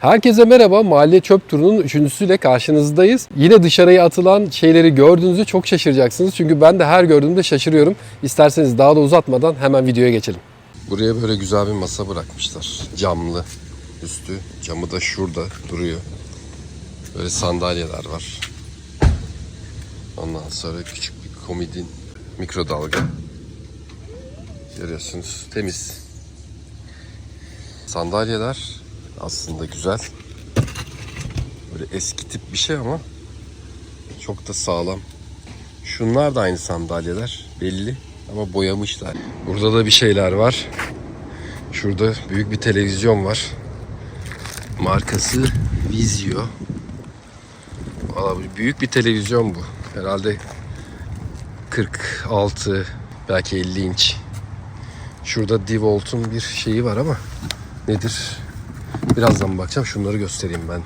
Herkese merhaba. Mahalle çöp turunun üçüncüsüyle karşınızdayız. Yine dışarıya atılan şeyleri gördüğünüzde çok şaşıracaksınız. Çünkü ben de her gördüğümde şaşırıyorum. İsterseniz daha da uzatmadan hemen videoya geçelim. Buraya böyle güzel bir masa bırakmışlar. Camlı. Üstü camı da şurada duruyor. Böyle sandalyeler var. Ondan sonra küçük bir komodin mikrodalga. Görüyorsunuz temiz. Sandalyeler aslında güzel. Böyle eski tip bir şey ama çok da sağlam. Şunlar da aynı sandalyeler belli ama boyamışlar. Burada da bir şeyler var. Şurada büyük bir televizyon var. Markası Vizio. Valla büyük bir televizyon bu. Herhalde 46 belki 50 inç. Şurada DeWalt'un bir şeyi var ama nedir? Birazdan bakacağım. Şunları göstereyim ben.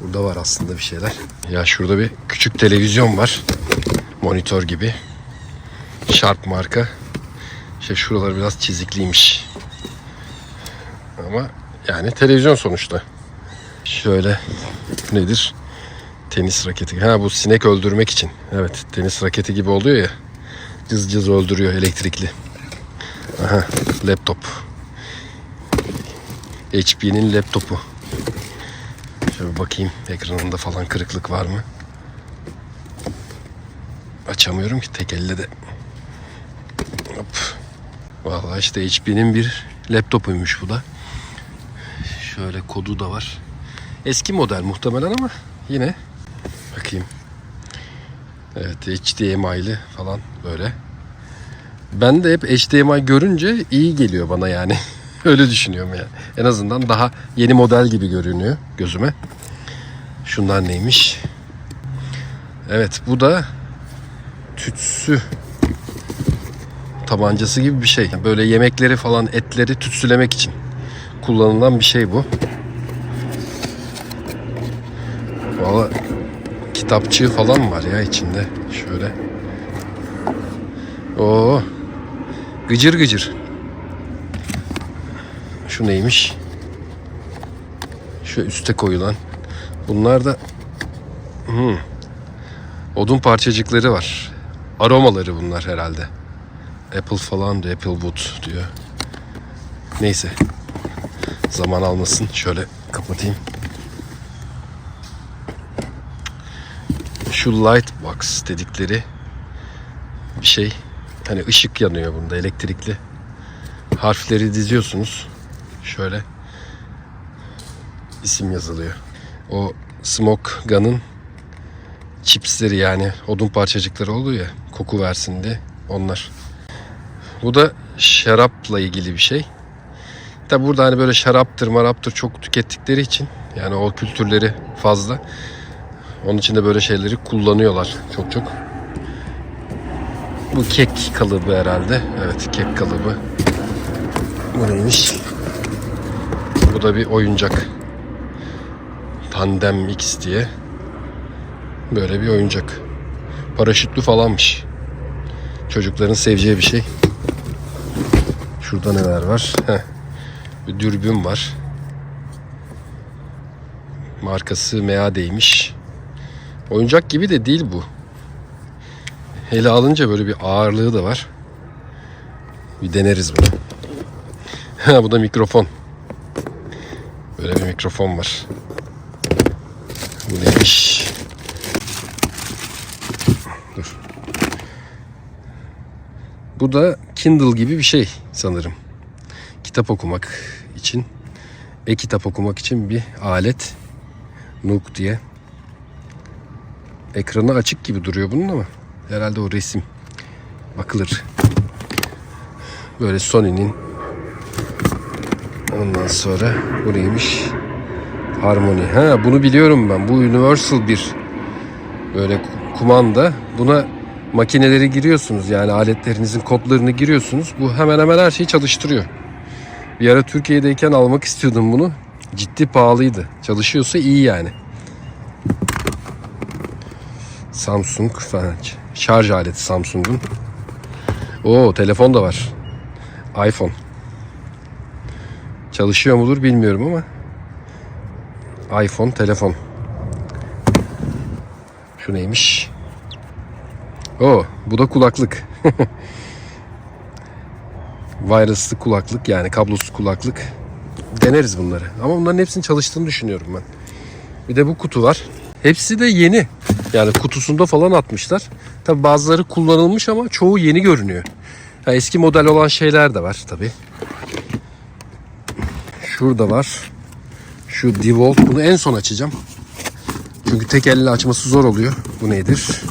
Burada var aslında bir şeyler. Ya şurada bir küçük televizyon var. Monitör gibi. Sharp marka. İşte şuralar biraz çizikliymiş. Ama yani televizyon sonuçta. Şöyle nedir? Tenis raketi. Ha bu sinek öldürmek için. Evet tenis raketi gibi oluyor ya. Cız cız öldürüyor elektrikli. Aha laptop. HP'nin laptopu. Şöyle bakayım ekranında falan kırıklık var mı? Açamıyorum ki tek elle de. Hop. Vallahi işte HP'nin bir laptopuymuş bu da. Şöyle kodu da var. Eski model muhtemelen ama yine bakayım. Evet HDMI'li falan böyle. Ben de hep HDMI görünce iyi geliyor bana yani. Öyle düşünüyorum ya. En azından daha yeni model gibi görünüyor gözüme. Şunlar neymiş? Evet bu da tütsü tabancası gibi bir şey. Böyle yemekleri falan etleri tütsülemek için kullanılan bir şey bu. Valla kitapçığı falan var ya içinde. Şöyle. Oo. Gıcır gıcır. Şu neymiş? Şu üste koyulan. Bunlar da hmm, odun parçacıkları var. Aromaları bunlar herhalde. Apple falan diyor. Apple wood diyor. Neyse. Zaman almasın. Şöyle kapatayım. Şu light box dedikleri bir şey. Hani ışık yanıyor bunda elektrikli. Harfleri diziyorsunuz. Şöyle isim yazılıyor. O smoke gun'ın chipsleri yani odun parçacıkları oluyor ya koku versin diye onlar. Bu da şarapla ilgili bir şey. Tabi burada hani böyle şaraptır maraptır çok tükettikleri için yani o kültürleri fazla. Onun için de böyle şeyleri kullanıyorlar çok çok. Bu kek kalıbı herhalde. Evet kek kalıbı. Bu neymiş? Bu da bir oyuncak. Tandem X diye. Böyle bir oyuncak. Paraşütlü falanmış. Çocukların seveceği bir şey. Şurada neler var? Heh. Bir dürbün var. Markası Meade'ymiş. Oyuncak gibi de değil bu. Ele alınca böyle bir ağırlığı da var. Bir deneriz bunu. Ha bu da mikrofon. Böyle bir mikrofon var. Bu neymiş? Dur. Bu da Kindle gibi bir şey sanırım. Kitap okumak için, e-kitap okumak için bir alet. Nook diye. Ekranı açık gibi duruyor bunun ama herhalde o resim bakılır. Böyle Sony'nin Ondan sonra bu neymiş? Harmony. Ha bunu biliyorum ben. Bu Universal bir böyle kumanda. Buna makineleri giriyorsunuz. Yani aletlerinizin kodlarını giriyorsunuz. Bu hemen hemen her şeyi çalıştırıyor. Bir ara Türkiye'deyken almak istiyordum bunu. Ciddi pahalıydı. Çalışıyorsa iyi yani. Samsung falan. Şarj aleti Samsung'un. Oo telefon da var. iPhone. Çalışıyor mudur bilmiyorum ama iPhone telefon. Şu neymiş? O, bu da kulaklık. Wireless'lı kulaklık yani kablosuz kulaklık. Deneriz bunları. Ama bunların hepsinin çalıştığını düşünüyorum ben. Bir de bu kutu var. Hepsi de yeni. Yani kutusunda falan atmışlar. Tabi bazıları kullanılmış ama çoğu yeni görünüyor. Ha, eski model olan şeyler de var tabi. Şurada var. Şu DeWalt. Bunu en son açacağım. Çünkü tek elle açması zor oluyor. Bu nedir?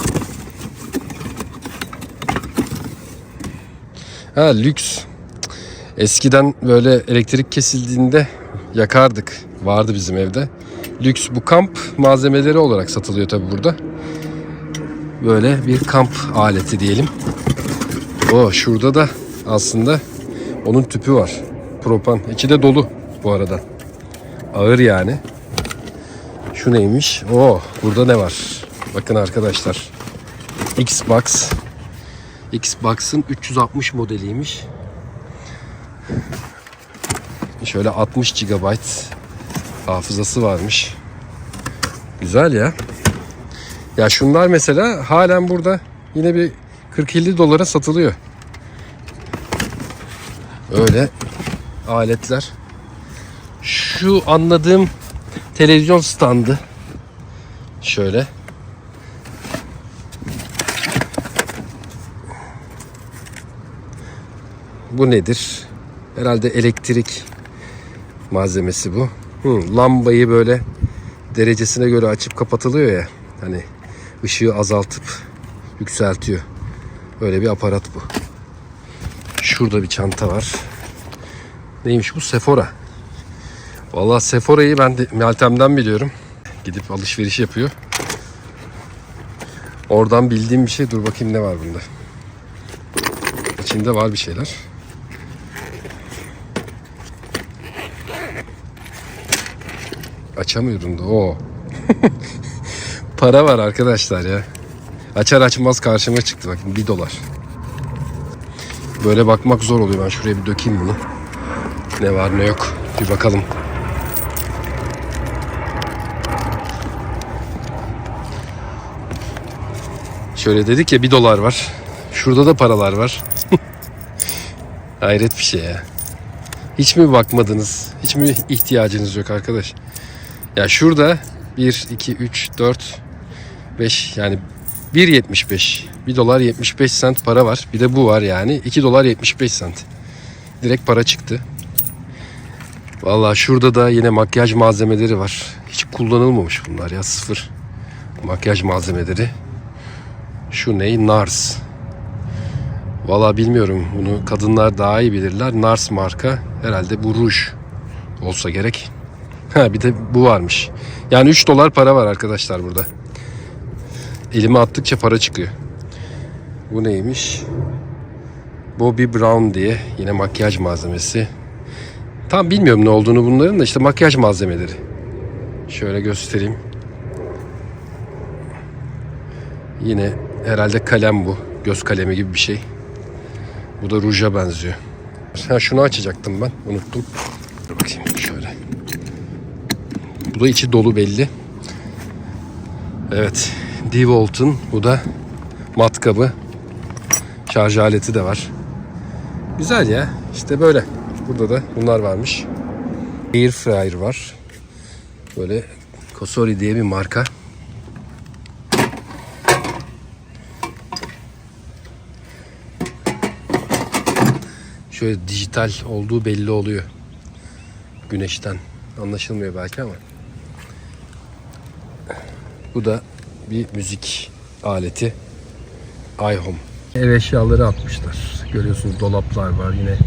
Ha lüks. Eskiden böyle elektrik kesildiğinde yakardık. Vardı bizim evde. Lüks bu kamp malzemeleri olarak satılıyor tabi burada. Böyle bir kamp aleti diyelim. O şurada da aslında onun tüpü var. Propan. İçi de dolu bu arada. Ağır yani. Şu neymiş? O burada ne var? Bakın arkadaşlar. Xbox. Xbox'ın 360 modeliymiş. Şöyle 60 GB hafızası varmış. Güzel ya. Ya şunlar mesela halen burada yine bir 40-50 dolara satılıyor. Öyle aletler. Şu anladığım televizyon standı. Şöyle. Bu nedir? Herhalde elektrik malzemesi bu. Hı, lambayı böyle derecesine göre açıp kapatılıyor ya. Hani ışığı azaltıp yükseltiyor. Öyle bir aparat bu. Şurada bir çanta var. Neymiş bu? Sephora. Vallahi Sephora'yı ben de Meltem'den biliyorum. Gidip alışveriş yapıyor. Oradan bildiğim bir şey. Dur bakayım ne var bunda. İçinde var bir şeyler. Açamıyordum da o. Para var arkadaşlar ya. Açar açmaz karşıma çıktı bakın 1 dolar. Böyle bakmak zor oluyor. Ben şuraya bir dökeyim bunu. Ne var ne yok. Bir bakalım. Şöyle dedik ya 1 dolar var. Şurada da paralar var. Hayret bir şey ya. Hiç mi bakmadınız? Hiç mi ihtiyacınız yok arkadaş? Ya şurada 1, 2, 3, 4, 5 yani 1.75. 1 dolar 75 sent para var. Bir de bu var yani. 2 dolar 75 sent. Direkt para çıktı. Vallahi şurada da yine makyaj malzemeleri var. Hiç kullanılmamış bunlar ya sıfır. Makyaj malzemeleri. Şu ne? Nars. Vallahi bilmiyorum. Bunu kadınlar daha iyi bilirler. Nars marka. Herhalde bu ruj olsa gerek. Ha bir de bu varmış. Yani 3 dolar para var arkadaşlar burada. Elime attıkça para çıkıyor. Bu neymiş? Bobby Brown diye yine makyaj malzemesi. Tam bilmiyorum ne olduğunu bunların da işte makyaj malzemeleri. Şöyle göstereyim. Yine herhalde kalem bu. Göz kalemi gibi bir şey. Bu da ruja benziyor. Ha şunu açacaktım ben. Unuttum. Dur bakayım şöyle. Bu da içi dolu belli. Evet. DeWalt'un bu da matkabı. Şarj aleti de var. Güzel ya. İşte böyle. Burada da bunlar varmış. Air fryer var. Böyle Kosori diye bir marka. Şöyle dijital olduğu belli oluyor. Güneşten. Anlaşılmıyor belki ama. Bu da bir müzik aleti. iHome. Ev eşyaları atmışlar. Görüyorsunuz dolaplar var. Yine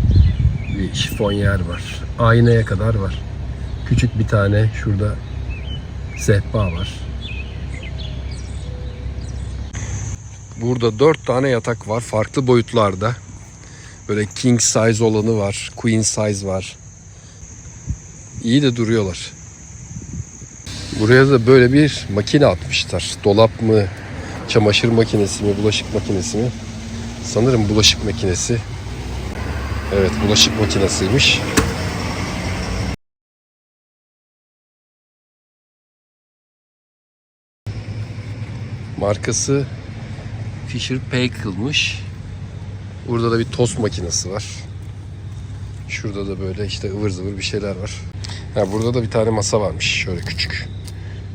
bir şifonyer var. Aynaya kadar var. Küçük bir tane şurada sehpa var. Burada dört tane yatak var. Farklı boyutlarda. Böyle king size olanı var. Queen size var. İyi de duruyorlar. Buraya da böyle bir makine atmışlar. Dolap mı, çamaşır makinesi mi, bulaşık makinesi mi? Sanırım bulaşık makinesi. Evet, bulaşık makinesiymiş. Markası Fisher Paykel'mış. Burada da bir tost makinesi var. Şurada da böyle işte ıvır zıvır bir şeyler var. Ha, burada da bir tane masa varmış. Şöyle küçük.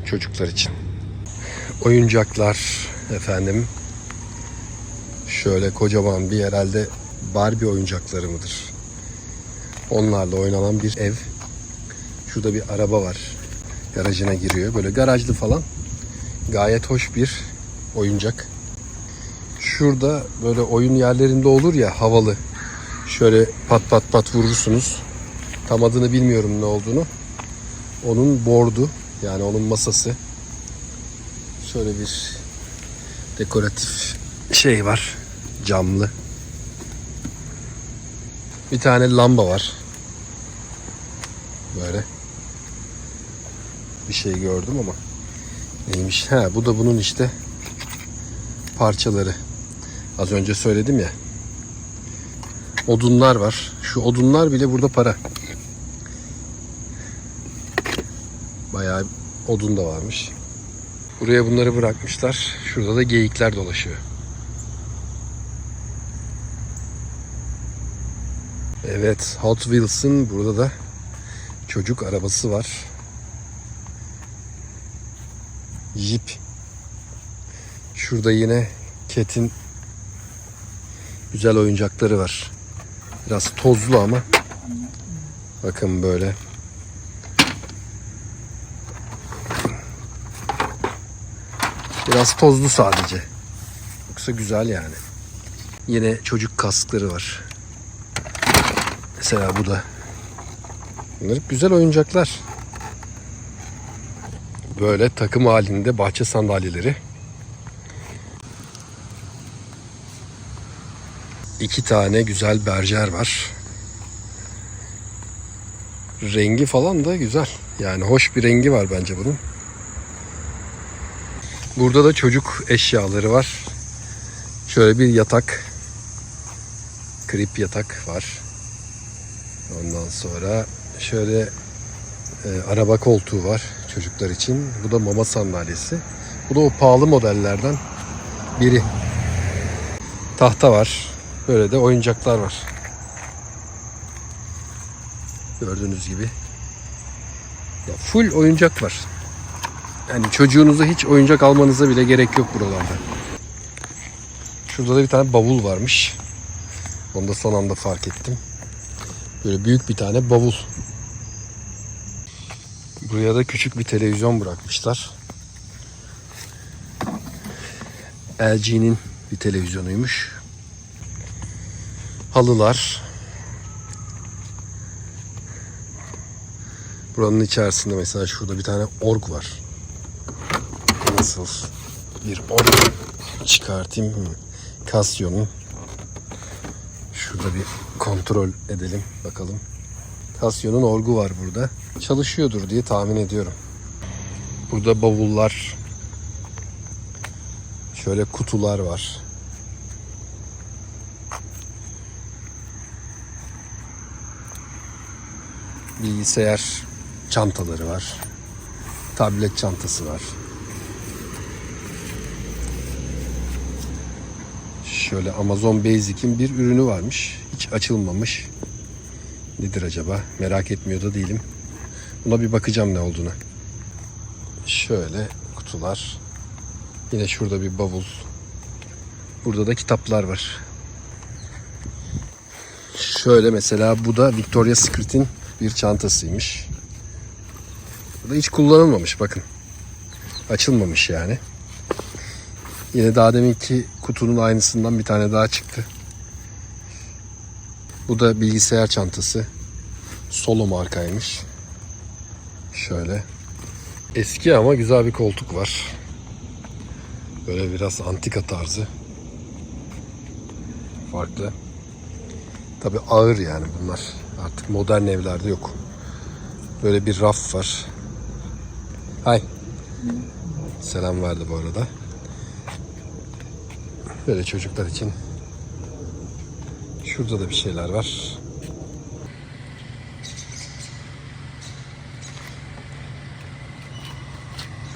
Çocuklar için. Oyuncaklar efendim. Şöyle kocaman bir herhalde Barbie oyuncakları mıdır? Onlarla oynanan bir ev. Şurada bir araba var. Garajına giriyor. Böyle garajlı falan. Gayet hoş bir oyuncak. Şurada böyle oyun yerlerinde olur ya havalı. Şöyle pat pat pat vurursunuz. Tam adını bilmiyorum ne olduğunu. Onun bordu yani onun masası. Şöyle bir dekoratif şey var. Camlı. Bir tane lamba var. Böyle. Bir şey gördüm ama. Neymiş? Ha bu da bunun işte parçaları. Az önce söyledim ya. Odunlar var. Şu odunlar bile burada para. Bayağı odun da varmış. Buraya bunları bırakmışlar. Şurada da geyikler dolaşıyor. Evet, Hot Wheels'ın burada da çocuk arabası var. Jeep. Şurada yine Cat'in güzel oyuncakları var. Biraz tozlu ama bakın böyle. Biraz tozlu sadece. Yoksa güzel yani. Yine çocuk kaskları var. Mesela bu da. Bunlar güzel oyuncaklar. Böyle takım halinde bahçe sandalyeleri. İki tane güzel berjer var. Rengi falan da güzel. Yani hoş bir rengi var bence bunun. Burada da çocuk eşyaları var. Şöyle bir yatak. Krip yatak var. Ondan sonra şöyle e, araba koltuğu var çocuklar için. Bu da mama sandalyesi. Bu da o pahalı modellerden biri. Tahta var. Böyle de oyuncaklar var. Gördüğünüz gibi. Ya full oyuncak var. Yani çocuğunuza hiç oyuncak almanıza bile gerek yok buralarda. Şurada da bir tane bavul varmış. Onu da son anda fark ettim. Böyle büyük bir tane bavul. Buraya da küçük bir televizyon bırakmışlar. LG'nin bir televizyonuymuş. Halılar. Buranın içerisinde mesela şurada bir tane org var. Nasıl bir org çıkartayım. Hı. Casio'nun. Şurada bir kontrol edelim bakalım. Casio'nun orgu var burada. Çalışıyordur diye tahmin ediyorum. Burada bavullar. Şöyle kutular var. Bilgisayar çantaları var. Tablet çantası var. Şöyle Amazon Basic'in bir ürünü varmış. Hiç açılmamış. Nedir acaba? Merak etmiyor da değilim. Buna bir bakacağım ne olduğunu. Şöyle kutular. Yine şurada bir bavul. Burada da kitaplar var. Şöyle mesela bu da Victoria's Secret'in bir çantasıymış. Bu da hiç kullanılmamış bakın. Açılmamış yani. Yine daha deminki kutunun aynısından bir tane daha çıktı. Bu da bilgisayar çantası. Solo markaymış. Şöyle. Eski ama güzel bir koltuk var. Böyle biraz antika tarzı. Farklı. Tabi ağır yani bunlar. Artık modern evlerde yok. Böyle bir raf var. Hay. Selam verdi bu arada. Böyle çocuklar için. Şurada da bir şeyler var.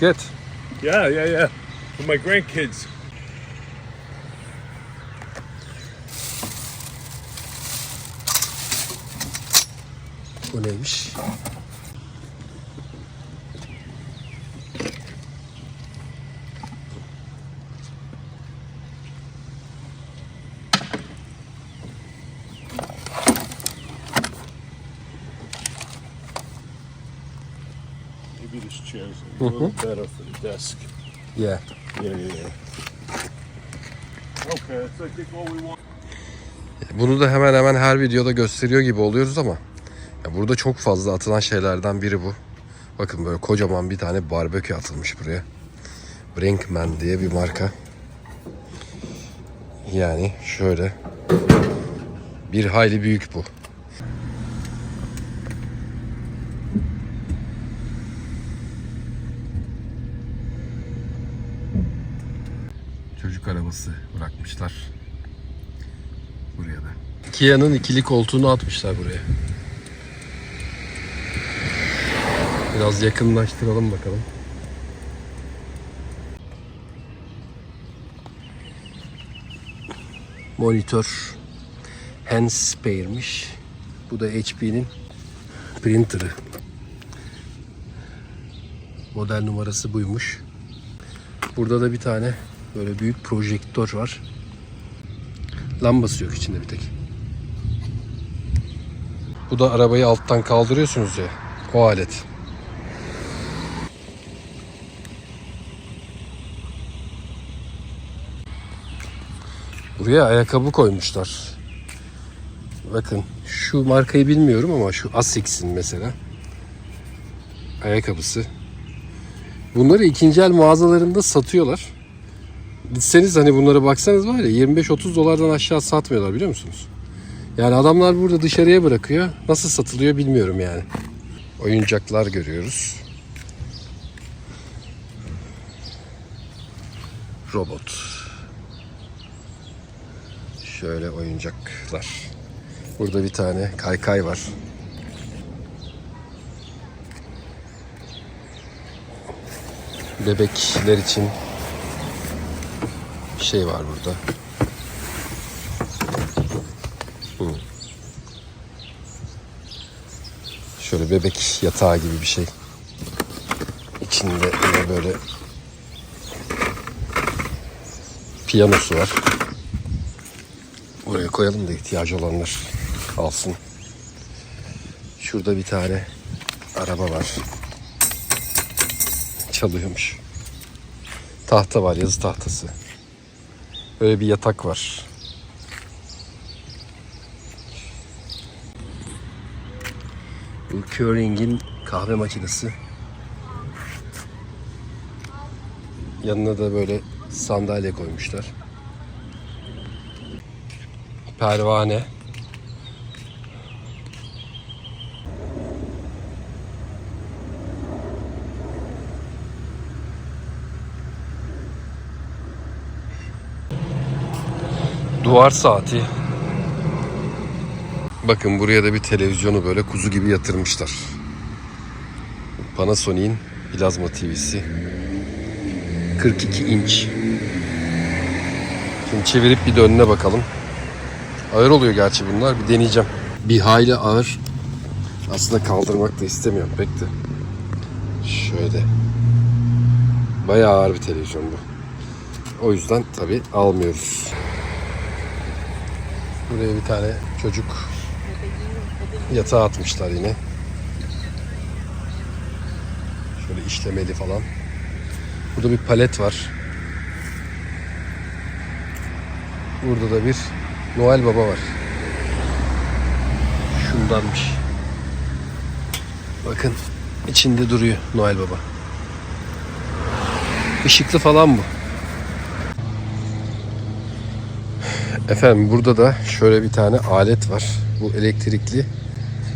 Good. Yeah, yeah, yeah. for my grandkids. Bu neymiş? This chair's a little better for the desk. Yeah. Yeah, yeah, yeah. Okay, that's I think all we want. Bunu da hemen hemen her videoda gösteriyor gibi oluyoruz ama burada çok fazla atılan şeylerden biri bu. Bakın böyle kocaman bir tane barbekü atılmış buraya. Brinkman diye bir marka. Yani şöyle bir hayli büyük bu. Çocuk arabası bırakmışlar. Buraya da. Kia'nın ikili koltuğunu atmışlar buraya. Biraz yakınlaştıralım bakalım. Monitör Handspare'miş. Bu da HP'nin printer'ı. Model numarası buymuş. Burada da bir tane böyle büyük projektör var. Lambası yok içinde bir tek. Bu da arabayı alttan kaldırıyorsunuz ya. O alet. Buraya ayakkabı koymuşlar. Bakın şu markayı bilmiyorum ama şu Asics'in mesela ayakkabısı. Bunları ikinci el mağazalarında satıyorlar. Gitseniz hani bunlara baksanız var ya 25-30 dolardan aşağı satmıyorlar biliyor musunuz? Yani adamlar burada dışarıya bırakıyor. Nasıl satılıyor bilmiyorum yani. Oyuncaklar görüyoruz. Robot. Şöyle oyuncaklar. Burada bir tane kaykay var. Bebekler için şey var burada. Şöyle bebek yatağı gibi bir şey. İçinde böyle piyanosu var. Oraya koyalım da ihtiyacı olanlar alsın. Şurada bir tane araba var. Çalıyormuş. Tahta var, yazı tahtası. Böyle bir yatak var. Bu Keuring'in kahve makinesi. Yanına da böyle sandalye koymuşlar. Pervane. Duvar saati. Bakın buraya da bir televizyonu böyle kuzu gibi yatırmışlar. Panasonic'in plazma TV'si. 42 inç. Şimdi çevirip bir de önüne bakalım. Ağır oluyor gerçi bunlar. Bir deneyeceğim. Bir hayli ağır. Aslında kaldırmak da istemiyorum pek de. Şöyle. Bayağı ağır bir televizyon bu. O yüzden tabii almıyoruz. Buraya bir tane çocuk yatağı atmışlar yine. Şöyle işlemeli falan. Burada bir palet var. Burada da bir Noel Baba var. Şundanmış. Bakın içinde duruyor Noel Baba. Işıklı falan bu. Efendim burada da şöyle bir tane alet var. Bu elektrikli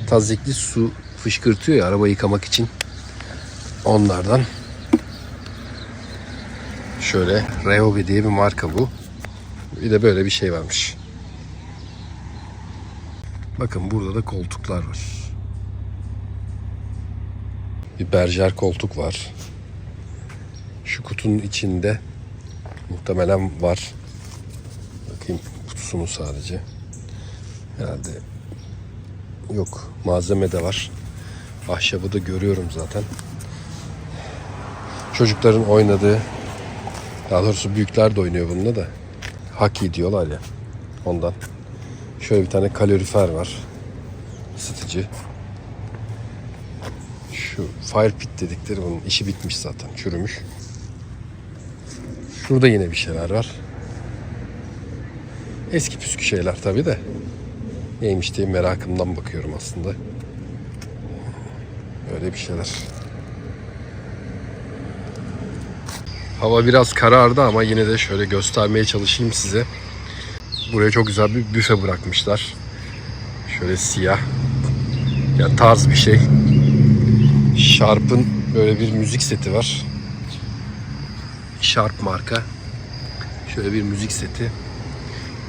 tazikli su fışkırtıyor ya araba yıkamak için. Onlardan. Şöyle Ryobi diye bir marka bu. Bir de böyle bir şey varmış. Bakın burada da koltuklar var. Bir berjer koltuk var. Şu kutunun içinde Muhtemelen var. Bakayım kutusu mu sadece? Herhalde yok. Malzeme de var. Ahşabı da görüyorum zaten. Çocukların oynadığı daha doğrusu büyükler de oynuyor bununla da. Haki diyorlar ya. Ondan. Şöyle bir tane kalorifer var. Isıtıcı. Şu fire pit dedikleri bunun işi bitmiş zaten. Çürümüş. Şurada yine bir şeyler var. Eski püskü şeyler tabi de. Neymiş diye merakımdan bakıyorum aslında. Öyle bir şeyler. Hava biraz karardı ama yine de şöyle göstermeye çalışayım size. Buraya çok güzel bir büfe bırakmışlar. Şöyle siyah. Ya tarz bir şey. Sharp'ın böyle bir müzik seti var. Sharp marka. Şöyle bir müzik seti.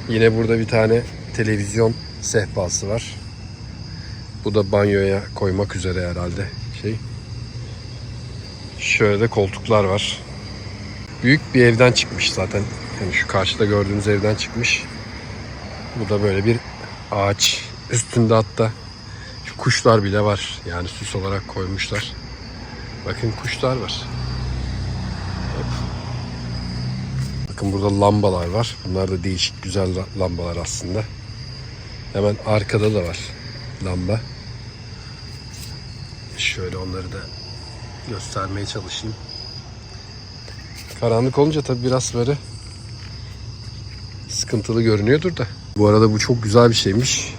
Yine burada bir tane televizyon sehpası var. Bu da banyoya koymak üzere herhalde şey. Şöyle de koltuklar var. Büyük bir evden çıkmış zaten. Yani şu karşıda gördüğünüz evden çıkmış. Bu da böyle bir ağaç. Üstünde hatta şu kuşlar bile var. Yani süs olarak koymuşlar. Bakın kuşlar var. Bakın burada lambalar var. Bunlar da değişik güzel la- lambalar aslında. Hemen arkada da var lamba. Şöyle onları da göstermeye çalışayım. Karanlık olunca tabii biraz böyle sıkıntılı görünüyordur da. Bu arada bu çok güzel bir şeymiş.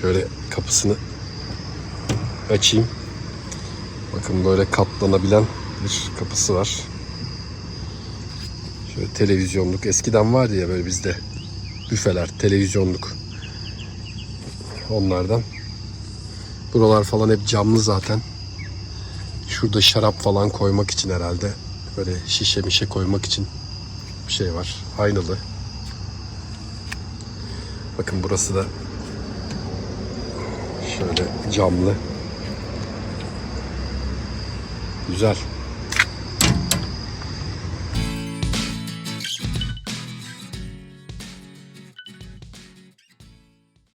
Şöyle kapısını açayım. Bakın böyle katlanabilen bir kapısı var. Şöyle televizyonluk. Eskiden vardı ya böyle bizde büfeler, televizyonluk. Onlardan. Buralar falan hep camlı zaten. Şurada şarap falan koymak için herhalde. Böyle şişe mişe koymak için bir şey var. Aynalı. Bakın burası da şöyle camlı. Güzel.